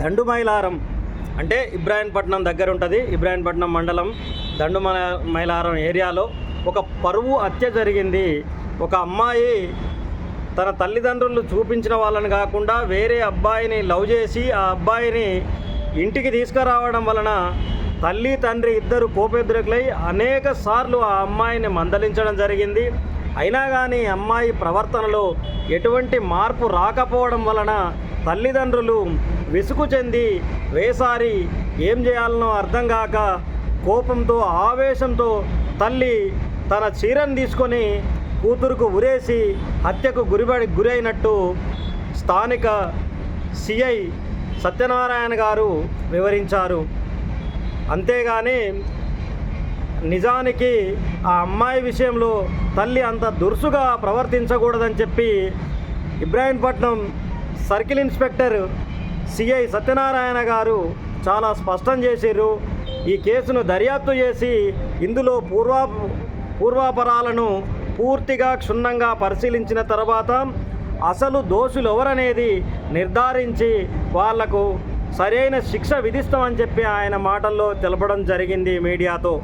దండుమైలారం అంటే ఇబ్రాహీంపట్నం దగ్గర ఉంటుంది. ఇబ్రాహీంపట్నం మండలం దండు మైలారం ఏరియాలో ఒక పరువు హత్య జరిగింది. ఒక అమ్మాయి తన తల్లిదండ్రులు చూపించిన వాళ్ళని కాకుండా వేరే అబ్బాయిని లవ్ చేసి ఆ అబ్బాయిని ఇంటికి తీసుకురావడం వలన తల్లి తండ్రి ఇద్దరు కోపెద్దులై అనేక సార్లు ఆ అమ్మాయిని మందలించడం జరిగింది. అయినా కానీ అమ్మాయి ప్రవర్తనలో ఎటువంటి మార్పు రాకపోవడం వలన తల్లిదండ్రులు విసుగు చెంది వేసారి ఏం చేయాలనో అర్థం కాక కోపంతో ఆవేశంతో తల్లి తన చీరను తీసుకొని కూతురుకు ఉరేసి హత్యకు గురిబడి గురైనట్టు స్థానిక సిఐ సత్యనారాయణ గారు వివరించారు. అంతేగాని నిజానికి ఆ అమ్మాయి విషయంలో తల్లి అంత దురుసుగా ప్రవర్తించకూడదని చెప్పి Ibrahimpatnam circle inspector CI Satyanarayana garu చాలా స్పష్టం చేసిర్రు. ఈ కేసును దర్యాప్తు చేసి ఇందులో పూర్వా పూర్వాపరాలను పూర్తిగా క్షుణ్ణంగా పరిశీలించిన తర్వాత అసలు దోషులు ఎవరనేది నిర్ధారించి వాళ్ళకు సరైన శిక్ష విధిస్తామని చెప్పి ఆయన మాటల్లో తెలపడం జరిగింది మీడియాతో.